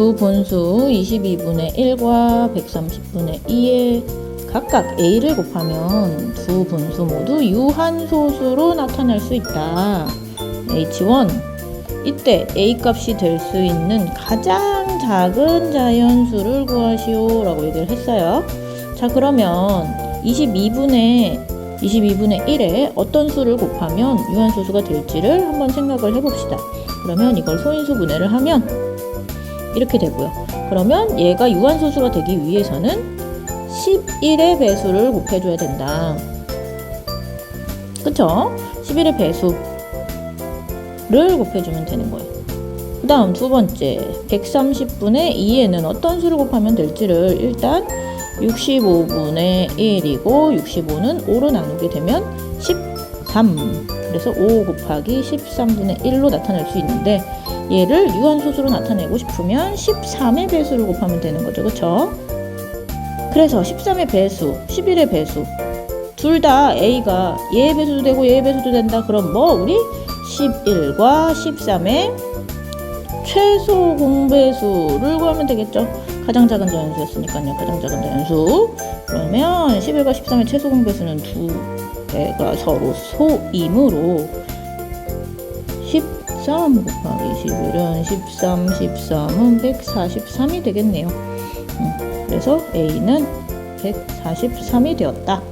두 분수 22분의 1과 130분의 2에 각각 a를 곱하면 두 분수 모두 유한소수로 나타낼 수 있다. h1 이때 a 값이 될 수 있는 가장 작은 자연수를 구하시오 라고 얘기를 했어요. 자 그러면 22분의 22분의 1에 어떤 수를 곱하면 유한소수가 될지를 한번 생각을 해봅시다. 그러면 이걸 소인수 분해를 하면 이렇게 되고요. 그러면 얘가 유한소수가 되기 위해서는 11의 배수를 곱해줘야 된다. 그쵸? 11의 배수를 곱해주면 되는 거예요. 그 다음 두 번째 130분의 2에는 어떤 수를 곱하면 될지를 일단 65분의 1이고 65는 5로 나누게 되면 13 그래서 5 곱하기 13분의 1로 나타낼 수 있는데 얘를 유한소수로 나타내고 싶으면 13의 배수를 곱하면 되는 거죠. 그쵸? 그래서 13의 배수, 11의 배수 둘 다 A가 얘의 배수도 되고 얘의 배수도 된다. 그럼 뭐 우리 11과 13의 최소 공배수를 구하면 되겠죠. 가장 작은 자연수였으니까요. 가장 작은 자연수. 그러면 11과 13의 최소 공배수는 두 개가 서로 소이므로 13 곱하기 11은 13, 13은 143이 되겠네요. 음, 그래서 A는 143이 되었다